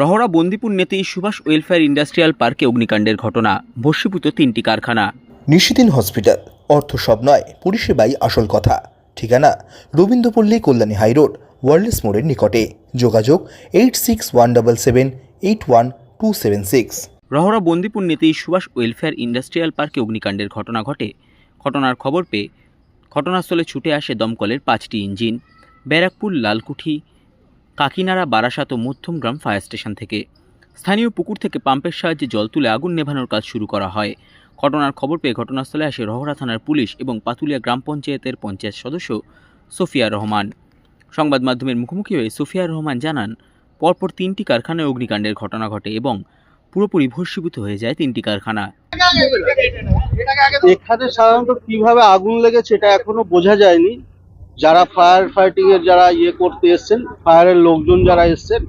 রহরা বন্দিপুর নেতেই Subhash welfare industrial পার্কে অগ্নিকাণ্ডের ঘটনা ভস্মীভূত তিনটি কারখানা। নিশিদিন হসপিটাল অর্থ সব নয় পরিষেবাই আসল কথা। ঠিকানা রবীন্দ্রপল্লী কল্যাণী হাইরোড ওয়ার্ল্ডস মোড়ের নিকটে। যোগাযোগ eight six one double seven eight one two seven six. Rahara Bandipur নেতেই Subhash welfare industrial পার্কে অগ্নিকাণ্ডের ঘটনা ঘটে। ঘটনার খবর পেয়ে ঘটনাস্থলে ছুটে আসে দমকলের পাঁচটি ইঞ্জিন। ব্যারাকপুর লালকুঠি কাকিনাড়া, বারাসাত ও মধ্যমগ্রাম ফায়ার স্টেশন থেকে। স্থানীয় পুকুর থেকে পাম্পের সাহায্যে জল তুলে আগুন নেভানোর কাজ শুরু করা হয়। ঘটনার খবর পেয়ে ঘটনাস্থলে আসে রহরা থানার পুলিশ এবং পাতুলিয়া গ্রাম পঞ্চায়েতের পঞ্চায়েত সদস্য সোফিয়া রহমান। সংবাদ মাধ্যমের মুখোমুখি হয়ে সোফিয়া রহমান জানান, পরপর তিনটি কারখানায় অগ্নিকাণ্ডের ঘটনা ঘটে এবং পুরোপুরি ভস্মীভূত হয়ে যায় তিনটি কারখানা। এখানে সাধারণত কীভাবে আগুন লেগেছে এটা এখনও বোঝা যায়নি। যারা ফায়ার ফাইটিং এর যারা ইয়ে করতে এসছেন ফায়ারের লোকজন যারা এসছেন,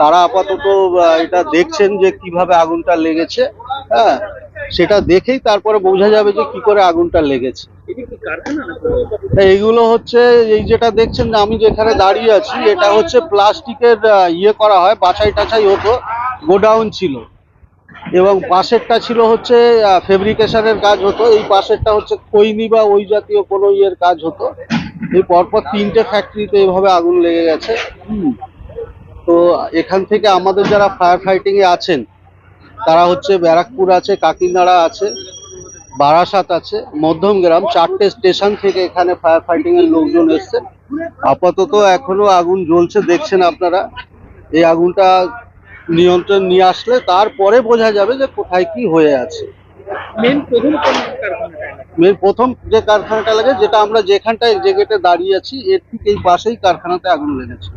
তারা আপাতত এটা দেখছেন যে কীভাবে আগুনটা লেগেছে হ্যাঁ? সেটা দেখেই তারপরে বোঝা যাবে যে কি করে আগুনটা লেগেছে। এইগুলো হচ্ছে, এই যেটা দেখছেন আমি যেখানে দাঁড়িয়ে আছি, এটা হচ্ছে প্লাস্টিকের ইয়ে করা হয়, বাছাই টাছাই হতো, গোডাউন ছিল। এবং পাশেরটা ছিল হচ্ছে ফেব্রিকেশনের কাজ হতো, এই পাশেরটা হচ্ছে খৈনি বা ওই জাতীয় কোনো ইয়ের কাজ হতো। এই পরপর তিনটে ফ্যাক্টরিতে এইভাবে আগুন লেগে গেছে। তো এখান থেকে আমাদের যারা ফায়ার ফাইটিং এ আছেন তারা হচ্ছে ব্যারাকপুর আছে কাকিনাড়া আছে বারাসাত আছে মধ্যমগ্রাম চারটে স্টেশন থেকে এখানে ফায়ার ফাইটিং এর লোকজন এসছে। আপাতত এখনও আগুন জ্বলছে দেখছেন আপনারা। এই আগুনটা নিয়ন্ত্রণ নিয়ে আসলে তারপরে বোঝা যাবে যে কোথায় কি হয়ে আছে। মেন প্রথম মেন প্রথম যে কারখানাটা লাগে, যেটা আমরা যেখানটায় যে গেটে দাঁড়িয়ে আছি, এর ঠিক এই পাশেই কারখানাতে আগুন লেগেছিল।